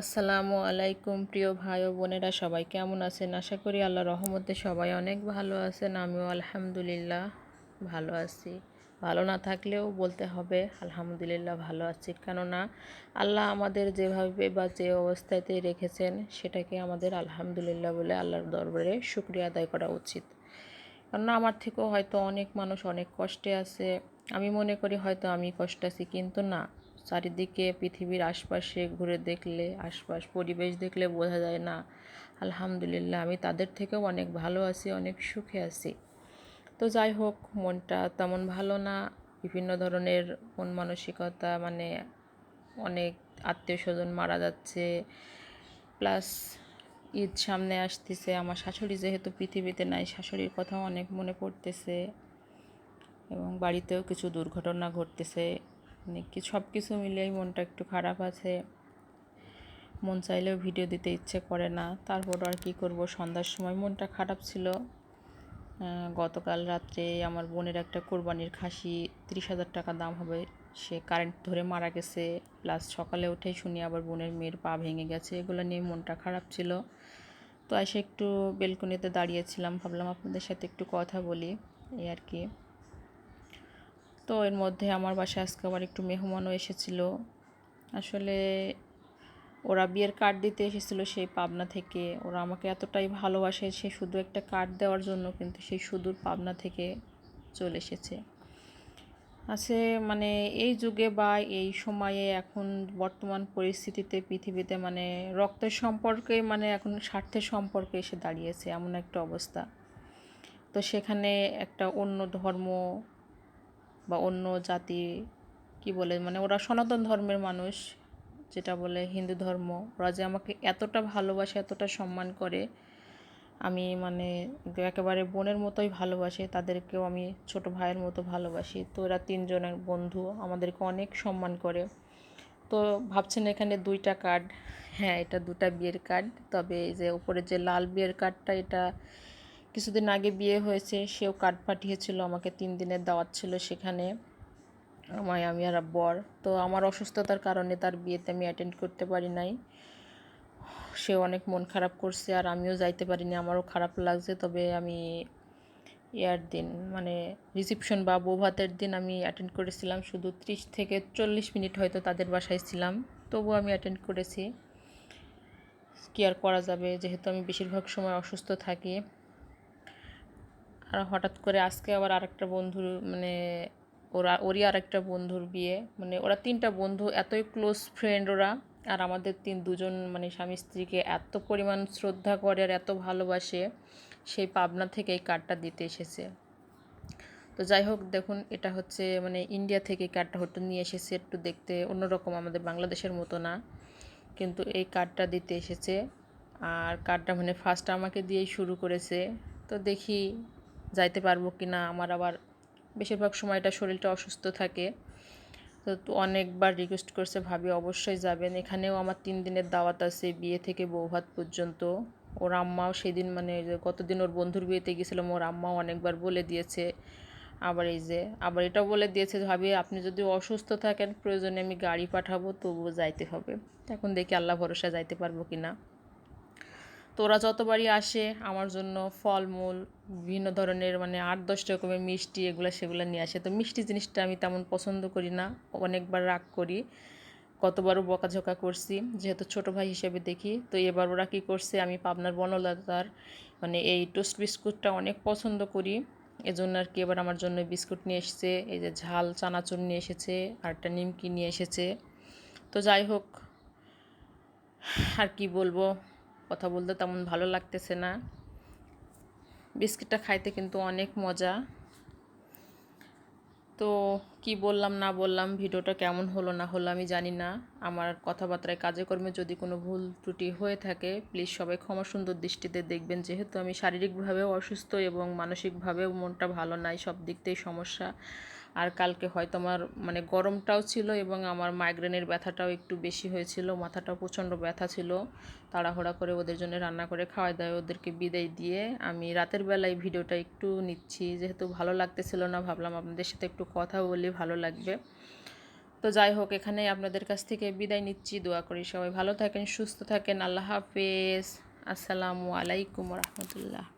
আসসালামু আলাইকুম, প্রিয় ভাই ও বোনেরা, সবাই কেমন আছেন? আশা করি আল্লাহ রহমতে সবাই অনেক ভালো আছেন। আমিও আলহামদুলিল্লাহ ভালো আছি। ভালো না থাকলেও বলতে হবে, আলহামদুলিল্লাহ ভালো আছি। কেননা, আল্লাহ আমাদের যেভাবে বা যে অবস্থাতে রেখেছেন, সেটাকে আমাদের আলহামদুলিল্লাহ বলে আল্লাহর দরবারে শুক্রিয়া আদায় করা উচিত। কেননা, আমার থেকেও হয়তো অনেক মানুষ অনেক কষ্টে আছে। আমি মনে করি হয়তো আমি কষ্ট আছি, কিন্তু না। চারিদিকে পৃথিবীর আশপাশে ঘুরে দেখলে, আশপাশ পরিবেশ দেখলে বোঝা যায়, না, আলহামদুলিল্লাহ, আমি তাদের থেকেও অনেক ভালো আছি, অনেক সুখে আছি। তো যাই হোক, মনটা তেমন ভালো না। বিভিন্ন ধরনের মন মানসিকতা মানে অনেক আত্মীয় স্বজন মারা যাচ্ছে। প্লাস ঈদ সামনে আসতেছে। আমার শাশুড়ি যেহেতু পৃথিবীতে নাই, শাশুড়ির কথাও অনেক মনে পড়তেছে। এবং বাড়িতেও কিছু দুর্ঘটনা ঘটতেছে। মানে কি সব কিছু মিলিয়েই মনটা একটু খারাপ আছে। মন চাইলেও ভিডিও দিতে ইচ্ছে করে না। তারপর আর কি করব? সন্ধ্যার সময় মনটা খারাপ ছিল। গতকাল রাত্রে আমার বোনের একটা কোরবানির খাসি তিরিশ হাজার টাকা দাম হবে। সে কারেন্ট ধরে মারা গেছে। প্লাস সকালে উঠেই শুনি আবার বোনের মেয়ের পা ভেঙে গেছে। এগুলো নিয়ে মনটা খারাপ ছিল। তো এসে একটু বেলকনিতে দাঁড়িয়েছিলাম। ভাবলাম আপনাদের সাথে একটু কথা বলি। এই আর কি। তো এর মধ্যে আমার বাসায় আজকে আবার একটু মেহমানও এসেছিল। আসলে ওরা বিয়ের কার্ড দিতে এসেছিল সেই পাবনা থেকে। ওরা আমাকে এতটাই ভালোবাসে, সে শুধু একটা কার্ড দেওয়ার জন্য কিন্তু সেই সুদূর পাবনা থেকে চলে এসেছে। আছে মানে এই যুগে বা এই সময়ে এখন বর্তমান পরিস্থিতিতে পৃথিবীতে মানে রক্তের সম্পর্কে মানে এখন স্বার্থের সম্পর্কে এসে দাঁড়িয়েছে এমন একটা অবস্থা। তো সেখানে একটা অন্য ধর্ম বা অন্য জাতি, কি বলে মানে ওরা সনাতন ধর্মের মানুষ, যেটা বলে হিন্দু ধর্ম, ওরা যে আমাকে এতটা ভালোবাসে, এতটা সম্মান করে, আমি মানে একেবারে বোনের মতোই ভালোবাসি, তাদেরকেও আমি ছোট ভাইয়ের মতো ভালোবাসি। তো এরা তিনজনের বন্ধু, আমাদেরকে অনেক সম্মান করে। তো ভাবছেন এখানে দুইটা কার্ড হ্যাঁ এটা দুটা বিয়ের কার্ড তবে এই যে উপরে যে লাল বিয়ের কার্ডটা এটা কিছুদিন আগে বিয়ে হয়েছে, সেও কার্ড পাঠিয়েছিল, আমাকে তিন দিনের দাওয়াত ছিল সেখানে। আমায়, আমি আর বর তো আমার অসুস্থতার কারণে তার বিয়েতে আমি অ্যাটেন্ড করতে পারি নাই। সে অনেক মন খারাপ করছে আর আমিও যাইতে পারিনি, আমারও খারাপ লাগছে। তবে আমি ইয়ার দিন মানে রিসিপশন বা বৌভাতের দিন আমি অ্যাটেন্ড করেছিলাম, শুধু ত্রিশ থেকে চল্লিশ মিনিট হয়তো তাদের বাসায় ছিলাম। তবু আমি অ্যাটেন্ড করেছি। কি আর করা যাবে, যেহেতু আমি বেশিরভাগ সময় অসুস্থ থাকি। আর হঠাৎ করে আজকে আবার আরেকটা বন্ধুর মানে ওরা, ওরই আরেকটা বন্ধুর বিয়ে। মানে ওরা তিনটা বন্ধু, এতই ক্লোজ ফ্রেন্ড ওরা। আর আমাদের তিন, দুজন মানে স্বামী স্ত্রীকে এত পরিমাণ শ্রদ্ধা করে আর এত ভালোবাসে, সেই পাবনা থেকে এই কার্ডটা দিতে এসেছে। তো যাই হোক, দেখুন, এটা হচ্ছে মানে ইন্ডিয়া থেকে কার্ডটা হয়তো নিয়ে এসেছে একটু দেখতে। অন্যরকম আমাদের বাংলাদেশের মতো না। কিন্তু এই কার্ডটা দিতে এসেছে। আর কার্ডটা মানে ফার্স্ট আমাকে দিয়েই শুরু করেছে। তো দেখি যাইতে পারব কি না, আমার আবার বেশিরভাগ সময়টা শরীরটা অসুস্থ থাকে। তো অনেকবার রিকোয়েস্ট করছে, ভাবি, অবশ্যই যাবেন। এখানেও আমার তিন দিনের দাওয়াত আছে, বিয়ে থেকে বৌভাত পর্যন্ত। ওর আম্মাও সেদিন মানে কতদিন ওর বন্ধুর বিয়েতে গেছিলাম, ওর আম্মাও অনেকবার বলে দিয়েছে। আবার এই যে, আবার এটাও বলে দিয়েছে, ভাবি, আপনি যদি অসুস্থ থাকেন, প্রয়োজনে আমি গাড়ি পাঠাবো, তবুও যাইতে হবে। এখন দেখি আল্লাহ ভরসা যাইতে পারব কি না। তো ওরা যতবারই আসে, আমার জন্য ফলমূল, বিভিন্ন ধরনের মানে আট দশ রকমের মিষ্টি, এগুলো সেগুলো নিয়ে আসে। তো মিষ্টি জিনিসটা আমি তেমন পছন্দ করি না। অনেকবার রাগ করি। কতবারও বকাঝকা করছি। যেহেতু ছোট ভাই হিসেবে দেখি, তো এবার ওরা কী করছে, আমি পাবনার বনলতার মানে এই টোস্ট বিস্কুটটা অনেক পছন্দ করি। এজন্য আর কি এবার আমার জন্য বিস্কুট নিয়ে এসেছে। এই যে ঝাল চানাচুর নিয়ে এসেছে আর একটা নিমকি নিয়ে এসেছে। তো যাই হোক, আর কি বলব? কথা বলতে তেমন ভালো লাগতেছে না। বিস্কিটটা খাইতে কিন্তু অনেক মজা। তো কি বললাম না বললাম, ভিডিওটা কেমন হলো না হলো আমি জানি না। আমার কথাবার্তায় কাজে কর্মে যদি কোনো ভুল ত্রুটি হয়ে থাকে প্লিজ সবাই ক্ষমা সুন্দর দৃষ্টিতে দেখবেন। যেহেতু আমি শারীরিকভাবেও অসুস্থ এবং মানসিকভাবেও মনটা ভালো নাই, সব দিক সমস্যা। আর কালকে হয়তো আমার মানে গরমটাও ছিল এবং আমার মাইগ্রেনের ব্যথাটাও একটু বেশি হয়েছিল, মাথাটাও প্রচণ্ড ব্যথা ছিল। তাড়াহুড়া করে ওদের জন্য রান্না করে খাওয়া দাওয়া ওদেরকে বিদায় দিয়ে আমি রাতের বেলায় ভিডিওটা একটু নিচ্ছি। যেহেতু ভালো লাগতেছিল না, ভাবলাম আপনাদের সাথে একটু কথা বলি, ভালো লাগবে। তো যাই হোক এখানে আপনাদের কাছ থেকে বিদায় নিচ্ছি, দোয়া করি সবাই ভালো থাকেন, সুস্থ থাকেন, আল্লাহ হাফেজ। আসসালামু আলাইকুম রহমতুল্লাহ।